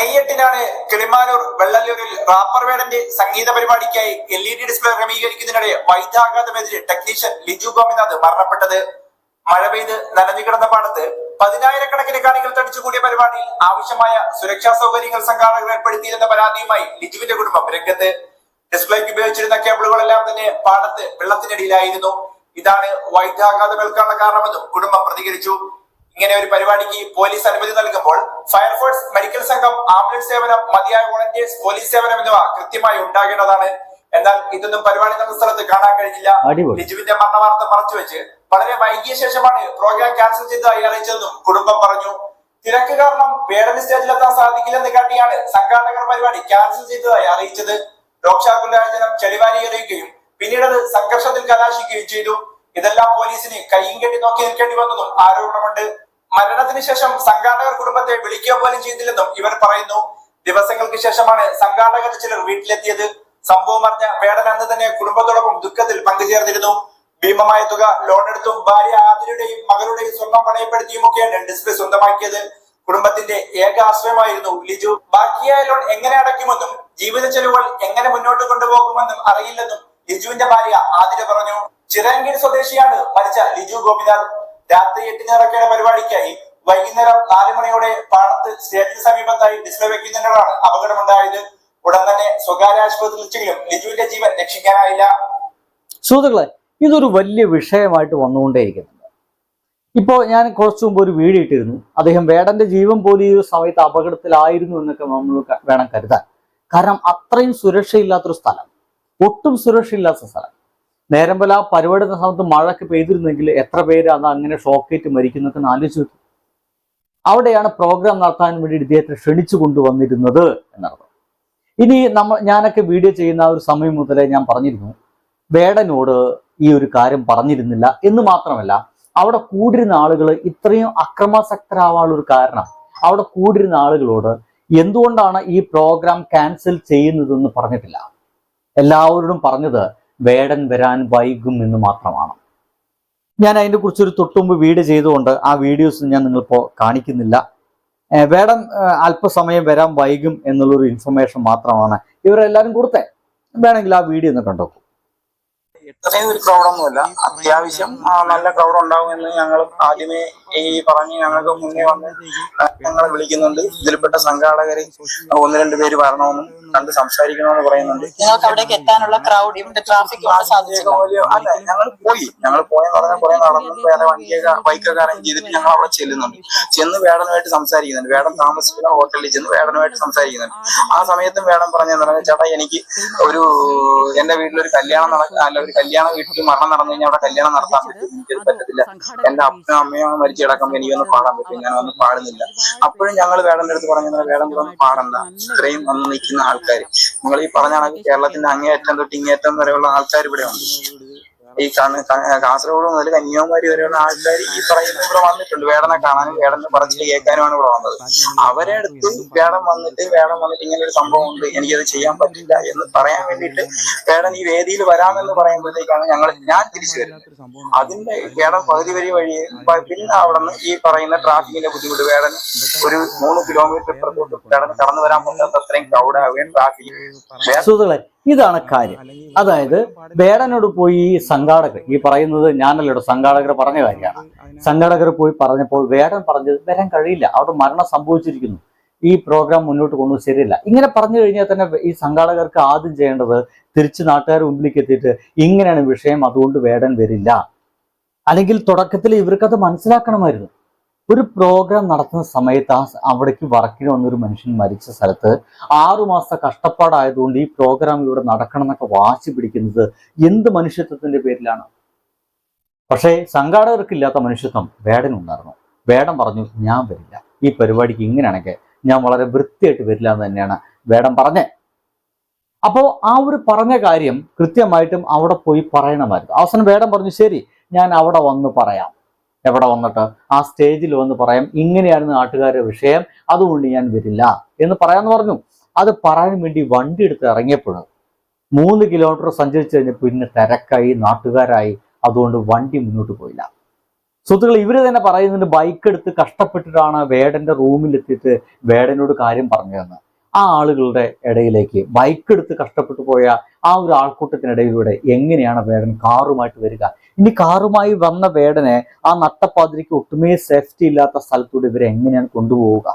May എട്ടിനാണ് Kilimanoor വെള്ളല്ലൂരിൽ wrapper വേടന്റെ സംഗീത പരിപാടിക്കായി എൽ ഇ ഡി ഡിസ്പ്ലേ ക്രമീകരിക്കുന്നതിനിടെ വൈദ്യാഘാതമെതിരെ ടെക്നീഷ്യൻ ലിജു ഗോപിനാഥ് മരണപ്പെട്ടത്. മഴ പെയ്ത് നനഞ്ഞു കിടന്ന പാടത്ത് പതിനായിരക്കണക്കിന് കാണികൾ തടിച്ചുകൂടിയ പരിപാടിയിൽ ആവശ്യമായ സുരക്ഷാ സൗകര്യങ്ങൾ സംഘാടകർ ഏർപ്പെടുത്തിയിരുന്ന പരാതിയുമായി ലിജുവിന്റെ കുടുംബം രംഗത്ത്. ഡിസ്പ്ലേക്ക് ഉപയോഗിച്ചിരുന്ന കേബിളുകളെല്ലാം തന്നെ പാടത്ത് വെള്ളത്തിനടിയിലായിരുന്നു. ഇതാണ് വൈദ്യാഘാതങ്ങൾക്കാണ് കാരണമെന്നും കുടുംബം പ്രതികരിച്ചു. ഇങ്ങനെ ഒരു പരിപാടിക്ക് പോലീസ് അനുമതി നൽകുമ്പോൾ ഫയർഫോഴ്സ് മെഡിക്കൽ സംഘം ആംബുലൻസ് സേവനം മതിയായ വോളണ്ടിയേഴ്സ് പോലീസ് സേവനം എന്നിവ കൃത്യമായി ഉണ്ടാകേണ്ടതാണ്. എന്നാൽ ഇതൊന്നും പരിപാടി നടന്ന സ്ഥലത്ത് കാണാൻ കഴിഞ്ഞില്ല. ലിജുവിന്റെ മരണവാർത്ത മറച്ചുവെച്ച് വളരെ വൈകിയ ശേഷമാണ് പ്രോഗ്രാം ക്യാൻസൽ ചെയ്തതായി അറിയിച്ചതെന്നും കുടുംബം പറഞ്ഞു. തിരക്ക് കാരണം വേടന് സ്റ്റേജിലെത്താൻ സാധിക്കില്ലെന്ന് കാട്ടിയാണ് സംഘാടകർ പരിപാടി ക്യാൻസൽ ചെയ്തതായി അറിയിച്ചത് രോക്ഷാകുലാചനം ചെളിവാരി എറിയുകയും പിന്നീട് അത് സംഘർഷത്തിൽ കലാശിക്കുകയും ചെയ്തു. ഇതെല്ലാം പോലീസിന് കയ്യും കെട്ടി നോക്കി നിൽക്കേണ്ടി വന്നതും ആരോപണമുണ്ട്. മരണത്തിന് ശേഷം സംഘാടകർ കുടുംബത്തെ വിളിക്കുക പോലും ചെയ്തില്ലെന്നും ഇവർ പറയുന്നു. ദിവസങ്ങൾക്ക് ശേഷമാണ് സംഘാടകർ ചിലർ വീട്ടിലെത്തിയത്. സംഭവം അറിഞ്ഞ വേടൻ അന്ന് തന്നെ കുടുംബത്തോടൊപ്പം ദുഃഖത്തിൽ പങ്കുചേർന്നിരുന്നു. ഭീമമായ തുക ലോൺ എടുത്തും ഭാര്യ ആതിരയുടെയും മകളുടെയും സ്വർണം പണയപ്പെടുത്തിയും ഒക്കെയാണ് ഡിസ്പ്ലേ സ്വന്തമാക്കിയത്. കുടുംബത്തിന്റെ ഏക ആശ്രയമായിരുന്നു ലിജു. ബാക്കിയായ ലോൺ എങ്ങനെ അടയ്ക്കുമെന്നും ജീവിത ചെലവുകൾ എങ്ങനെ മുന്നോട്ട് കൊണ്ടുപോകുമെന്നും അറിയില്ലെന്നും ലിജുവിന്റെ ഭാര്യ ആതിര പറഞ്ഞു. ചിറയൻകീഴ് സ്വദേശിയാണ് മരിച്ച ലിജു ഗോപിനാഥ്. രാത്രി എട്ടിന് നടക്കേണ്ട പരിപാടിക്കായി. വൈകുന്നേരം നാല് മണിയോടെ പാടത്ത് സ്റ്റേജിന് സമീപത്തായി ഡിസ്പ്ലേ വെക്കുന്നതിനാണ് അപകടമുണ്ടായത്. ഉടൻ തന്നെ സ്വകാര്യ ആശുപത്രിയിൽ എത്തിച്ചെങ്കിലും ലിജുവിന്റെ ജീവൻ രക്ഷിക്കാനായില്ല. സുഹൃത്തുക്കളെ ഇതൊരു വലിയ വിഷയമായിട്ട് വന്നുകൊണ്ടേയിരിക്കുന്നുണ്ട് ഇപ്പോൾ ഞാൻ കുറച്ചു മുമ്പ് ഒരു വീഡിയോ ഇട്ടിരുന്നു. അദ്ദേഹം വേടന്റെ ജീവൻ പോലും ഈ ഒരു സമയത്ത് അപകടത്തിലായിരുന്നു എന്നൊക്കെ നമ്മൾ വേണം കരുതാൻ. കാരണം അത്രയും സുരക്ഷയില്ലാത്തൊരു സ്ഥലം. ഒട്ടും സുരക്ഷയില്ലാത്ത സ്ഥലം. നേരമ്പല നടന്ന സമയത്ത് മഴയൊക്കെ പെയ്തിരുന്നെങ്കിൽ എത്ര പേര് അത് അങ്ങനെ ഷോക്കേറ്റ് മരിക്കുന്നൊക്കെ ആലോചിച്ച് അവിടെയാണ് പ്രോഗ്രാം നടത്താൻ വേണ്ടി ഇദ്ദേഹത്തെ ക്ഷണിച്ചു കൊണ്ടുവന്നിരുന്നത് എന്നർത്ഥം. ഇനി നമ്മൾ ഞാനൊക്കെ വീഡിയോ ചെയ്യുന്ന ഒരു സമയം മുതലേ ഞാൻ പറഞ്ഞിരുന്നു. വേടനോട് ഈ ഒരു കാര്യം പറഞ്ഞിരുന്നില്ല എന്ന് മാത്രമല്ല അവിടെ കൂടിരുന്ന ആളുകൾ ഇത്രയും അക്രമാസക്തരാവാനുള്ള ഒരു കാരണം. അവിടെ കൂടിരുന്ന ആളുകളോട് എന്തുകൊണ്ടാണ് ഈ പ്രോഗ്രാം ക്യാൻസൽ ചെയ്യുന്നതെന്ന് പറഞ്ഞിട്ടില്ല? എല്ലാവരോടും പറഞ്ഞത് വേടൻ വരാൻ വൈകും എന്ന് മാത്രമാണ്. ഞാൻ അതിനെ കുറിച്ചൊരു തൊട്ടുമുമ്പ് വീട് ചെയ്തുകൊണ്ട് ആ വീഡിയോസ് ഞാൻ നിങ്ങളിപ്പോൾ കാണിക്കുന്നില്ല. വേടൻ അല്പസമയം വരാൻ വൈകും എന്നുള്ളൊരു ഇൻഫർമേഷൻ മാത്രമാണ്. ഇവരെല്ലാവരും കൊടുത്തേ. വേണമെങ്കിൽ ആ വീഡിയോ ഒന്ന് കണ്ടോക്കൂ. ഇത്രയും ഒരു ക്രൗഡൊന്നുമില്ല അത്യാവശ്യം നല്ല ക്രൗഡ് ഉണ്ടാവുമെന്ന് ഞങ്ങൾ ആദ്യമേ ഈ പറഞ്ഞ് ഞങ്ങൾക്ക് മുന്നേ വന്ന് ഞങ്ങളെ വിളിക്കുന്നുണ്ട്. ഇതിൽപ്പെട്ട സംഘാടകർ ഒന്ന് രണ്ട് പേര് വരണമെന്നും കണ്ട് സംസാരിക്കണമെന്ന് പറയുന്നുണ്ട്. നിങ്ങൾക്ക് അവിടേക്ക് എത്താനുള്ള ക്രൗഡ് ഇവിടെ ട്രാഫിക് അല്ല ഞങ്ങൾ പോയി. ഞങ്ങൾ പോയെന്ന് പറഞ്ഞാൽ കുറെ നടന്നു. വേറെ വണ്ടിയൊക്കെ ബൈക്കൊക്കെ അറേഞ്ച് ചെയ്തിട്ട് ഞങ്ങൾ അവിടെ ചെല്ലുന്നുണ്ട്. ചെന്ന് വേടനുമായിട്ട് സംസാരിക്കുന്നുണ്ട്. വേടം താമസിക്കുന്ന ഹോട്ടലിൽ ചെന്ന് വേടനുമായിട്ട് സംസാരിക്കുന്നുണ്ട്. ആ സമയത്തും വേടൻ പറഞ്ഞെന്ന് പറഞ്ഞാൽ ചേട്ടാ എനിക്ക് ഒരു എന്റെ വീട്ടിലൊരു കല്യാണം നടക്കുക അല്ല ഒരു കല്യാണ വീട്ടിൽ മരണം നടന്നു കഴിഞ്ഞാൽ അവിടെ കല്യാണം നടത്താൻ പറ്റും. പറ്റത്തില്ല. എന്റെ അപ്പനും അമ്മയും മരിച്ചു കിടക്കുമ്പോൾ എനിക്കൊന്ന് പാടാൻ പറ്റും ഞാൻ ഒന്നും പാടുന്നില്ല. അപ്പോഴും ഞങ്ങൾ വേടന്റെ അടുത്ത് പറഞ്ഞു കൂടെ ഒന്ന് പാടണ്ട. ഇത്രയും വന്ന് നിൽക്കുന്ന ആൾക്കാർ നിങ്ങൾ ഈ പറഞ്ഞ കണക്ക് കേരളത്തിന്റെ അങ്ങേയറ്റം തൊട്ട് ഇങ്ങേറ്റം വരെയുള്ള ആൾക്കാർ ഇവിടെ ഉണ്ട്. ഈ കാസർഗോഡ് മുതൽ കന്യാകുമാരി വരെയുള്ള ആൾക്കാർ ഈ പറയുന്ന ഇവിടെ വന്നിട്ടുണ്ട്. വേടനെ കാണാനും വേടനെ പറച്ചിൽ കേൾക്കാനുമാണ് ഇവിടെ വന്നത്. അവരെ അടുത്ത് വേടം വന്നിട്ട് വേടം വന്നിട്ട് ഇങ്ങനെ ഒരു സംഭവം ഉണ്ട് എനിക്കത് ചെയ്യാൻ പറ്റില്ല എന്ന് പറയാൻ വേണ്ടിയിട്ട് വേടൻ ഈ വേദിയിൽ വരാമെന്ന് പറയുമ്പോഴത്തേക്കാണ് ഞങ്ങൾ ഞാൻ തിരിച്ചു വരുന്നത്. അതിന്റെ വേടം പകുതി വരി വഴി പിന്നെ അവിടെ നിന്ന് ഈ പറയുന്ന ട്രാഫിക്കിന്റെ ബുദ്ധിമുട്ട് വേടൻ ഒരു മൂന്ന് കിലോമീറ്റർ ഇപ്പുറത്തോട്ട് വേടൻ കടന്നു വരാൻ പറ്റാത്ത അത്രയും ക്രൗഡ് ആവുകയും ട്രാഫിക് ഇതാണ് കാര്യം. അതായത് വേടനോട് പോയി ഈ സംഘാടകർ ഈ പറയുന്നത് ഞാനല്ലോ സംഘാടകർ പറഞ്ഞ കാര്യമാണ്. സംഘാടകർ പോയി പറഞ്ഞപ്പോൾ വേടൻ പറഞ്ഞത് വരാൻ കഴിയില്ല അവിടെ മരണം സംഭവിച്ചിരിക്കുന്നു. ഈ പ്രോഗ്രാം മുന്നോട്ട് കൊണ്ടു ശരിയല്ല. ഇങ്ങനെ പറഞ്ഞു കഴിഞ്ഞാൽ തന്നെ ഈ സംഘാടകർക്ക് ആദ്യം ചെയ്യേണ്ടത് തിരിച്ച് നാട്ടുകാർ മുമ്പിലേക്ക് എത്തിയിട്ട് ഇങ്ങനെയാണ് വിഷയം അതുകൊണ്ട് വേടൻ വരില്ല. അല്ലെങ്കിൽ തുടക്കത്തിൽ ഇവർക്കത് മനസ്സിലാക്കണമായിരുന്നു. ഒരു പ്രോഗ്രാം നടത്തുന്ന സമയത്ത് ആ അവിടേക്ക് വർക്കിന് വന്നൊരു മനുഷ്യൻ മരിച്ച സ്ഥലത്ത് ആറുമാസം കഷ്ടപ്പാടായതുകൊണ്ട് ഈ പ്രോഗ്രാം ഇവിടെ നടക്കണം എന്നൊക്കെ വാശി പിടിക്കുന്നത് എന്ത് മനുഷ്യത്വത്തിന്റെ പേരിലാണ്? പക്ഷേ സംഘാടകർക്കില്ലാത്ത മനുഷ്യത്വം വേടനുണ്ടായിരുന്നു വേടം പറഞ്ഞു ഞാൻ വരില്ല. ഈ പരിപാടിക്ക് ഇങ്ങനെയാണെങ്കിൽ ഞാൻ വളരെ വൃത്തിയായിട്ട് വരില്ല എന്ന് തന്നെയാണ് വേടം പറഞ്ഞത് അപ്പോൾ ആ ഒരു പറഞ്ഞ കാര്യം കൃത്യമായിട്ടും അവിടെ പോയി പറയണമായിരുന്നു. അവസാനം വേടം പറഞ്ഞു ശരി ഞാൻ അവിടെ വന്ന് പറയാം. എവിടെ വന്നിട്ട്? ആ സ്റ്റേജിൽ വന്ന് പറയാം ഇങ്ങനെയാണ് നാട്ടുകാരുടെ വിഷയം അതുകൊണ്ട് ഞാൻ വരില്ല. എന്ന് പറയാന്ന് പറഞ്ഞു. അത് പറയാൻ വേണ്ടി വണ്ടി എടുത്ത് ഇറങ്ങിയപ്പോൾ മൂന്ന് കിലോമീറ്റർ സഞ്ചരിച്ചു കഴിഞ്ഞപ്പോൾ പിന്നെ തിരക്കായി നാട്ടുകാരായി. അതുകൊണ്ട് വണ്ടി മുന്നോട്ട് പോയില്ല. സുഹൃത്തുക്കൾ ഇവർ തന്നെ പറയുന്നുണ്ട് ബൈക്ക് എടുത്ത് കഷ്ടപ്പെട്ടിട്ടാണ് വേടന്റെ റൂമിലെത്തിയിട്ട് വേടനോട് കാര്യം പറഞ്ഞതെന്ന്. ആ ആളുകളുടെ ഇടയിലേക്ക് ബൈക്ക് എടുത്ത് കഷ്ടപ്പെട്ടു പോയ ആ ഒരു ആൾക്കൂട്ടത്തിനിടയിലൂടെ എങ്ങനെയാണ് വേടൻ കാറുമായിട്ട് വരിക? ഇനി കാറുമായി വന്ന വേടനെ ആ നട്ടപ്പാതിരിക്ക് ഒട്ടുമേ സേഫ്റ്റി ഇല്ലാത്ത സ്ഥലത്തൂടെ ഇവരെ എങ്ങനെയാണ് കൊണ്ടുപോവുക?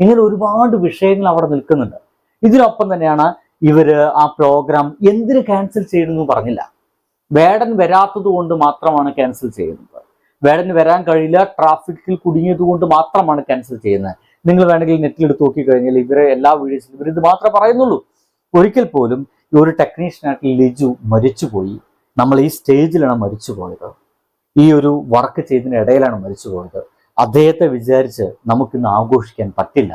ഇങ്ങനെ ഒരുപാട് വിഷയങ്ങൾ അവിടെ നിൽക്കുന്നുണ്ട്. ഇതിനൊപ്പം തന്നെയാണ് ഇവർ ആ പ്രോഗ്രാം എന്തിന് ക്യാൻസൽ ചെയ്യണമെന്ന് പറഞ്ഞില്ല. വേടൻ വരാത്തത് കൊണ്ട് മാത്രമാണ് ക്യാൻസൽ ചെയ്യുന്നത്. വേടന് വരാൻ കഴിയില്ല ട്രാഫിക്കിൽ കുടുങ്ങിയത് കൊണ്ട് മാത്രമാണ് ക്യാൻസൽ ചെയ്യുന്നത്. നിങ്ങൾ വേണമെങ്കിൽ നെറ്റിൽ എടുത്ത് നോക്കിക്കഴിഞ്ഞാൽ ഇവരെ എല്ലാ വീഡിയോസിലും ഇവർ ഇത് മാത്രമേ പറയുന്നുള്ളൂ. ഒരിക്കൽ പോലും ഒരു ടെക്നീഷ്യനായിട്ട് ലിജു മരിച്ചുപോയി. നമ്മൾ ഈ സ്റ്റേജിലാണ് മരിച്ചു പോയത് ഈ ഒരു വർക്ക് ചെയ്തതിന് ഇടയിലാണ് മരിച്ചു പോയത് അദ്ദേഹത്തെ വിചാരിച്ച് നമുക്കിന്ന് ആഘോഷിക്കാൻ പറ്റില്ല.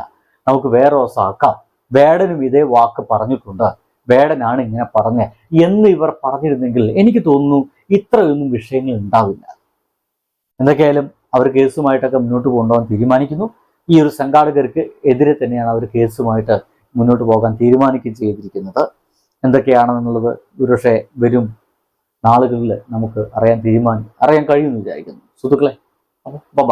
നമുക്ക് വേറെ ദിവസമാക്കാം വേടനും ഇതേ വാക്ക് പറഞ്ഞിട്ടുണ്ട്. വേടനാണ് ഇങ്ങനെ പറഞ്ഞ. എന്ന് ഇവർ പറഞ്ഞിരുന്നെങ്കിൽ എനിക്ക് തോന്നുന്നു ഇത്രയൊന്നും വിഷയങ്ങൾ ഉണ്ടാവില്ല. എന്തൊക്കെയായാലും അവർ കേസുമായിട്ടൊക്കെ മുന്നോട്ട് കൊണ്ടുപോകാൻ തീരുമാനിക്കുന്നു. ഈ ഒരു സംഘാടകർക്ക് എതിരെ തന്നെയാണ് അവർ കേസുമായിട്ട് മുന്നോട്ട് പോകാൻ തീരുമാനിക്കുകയും ചെയ്തിരിക്കുന്നത്. എന്തൊക്കെയാണെന്നുള്ളത് ഒരുപക്ഷെ വരും നാളുകളിൽ നമുക്ക് അറിയാൻ തീരുമാനം അറിയാൻ കഴിയുമെന്ന് വിചാരിക്കുന്നു. സുഹൃത്തുക്കളെ അപ്പോൾ